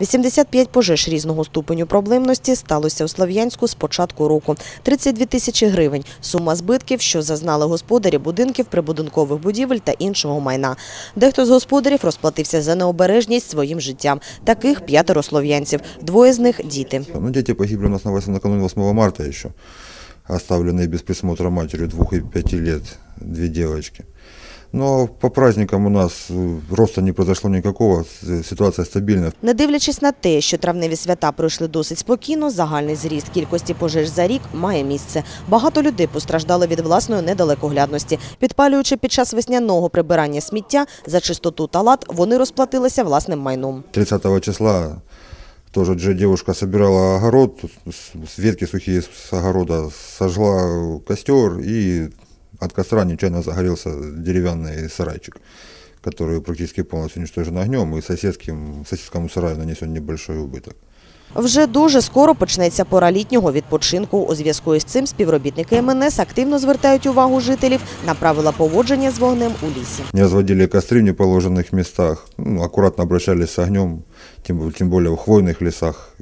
85 пожеж різного ступеню проблемності сталося у Слов'янську з початку року. 32 тисячі гривень – сума збитків, що зазнали господарі будинків, прибудинкових будівель та іншого майна. Дехто з господарів розплатився за необережність своїм життям. Таких п'ятеро слов'янців, двоє з них – діти. Ну, дети погибли у нас на накануне 8 марта еще, оставленные без присмотра матерью двух и пяти лет, две девочки. Но по праздникам у нас э, роста не произошло никакого, с- ситуация стабильная. Не дивлячись на те, що травневі свята пройшли досить спокійно, загальний зріст кількості пожеж за рік має місце. Багато людей постраждали від власної недалекоглядності. Підпалюючи під час весняного прибирання сміття за чистоту та лад, вони розплатилися власним майном. 30 числа тоже же девушка собирала огород, с- с ветки сухие с огорода, сожгла костер и от костра нечаянно загорелся деревянный сарайчик, который практически полностью уничтожен огнем, и соседским, соседскому сараю нанесен небольшой убыток. Вже дуже скоро почнеться пора літнього відпочинку. У зв'язку із цим співробітники МНС активно звертають увагу жителів на правила поводження з вогнем у лісі. Не разводили костры в неположенных местах, ну, аккуратно обращались с огнем, тем, тем более в хвойных лесах.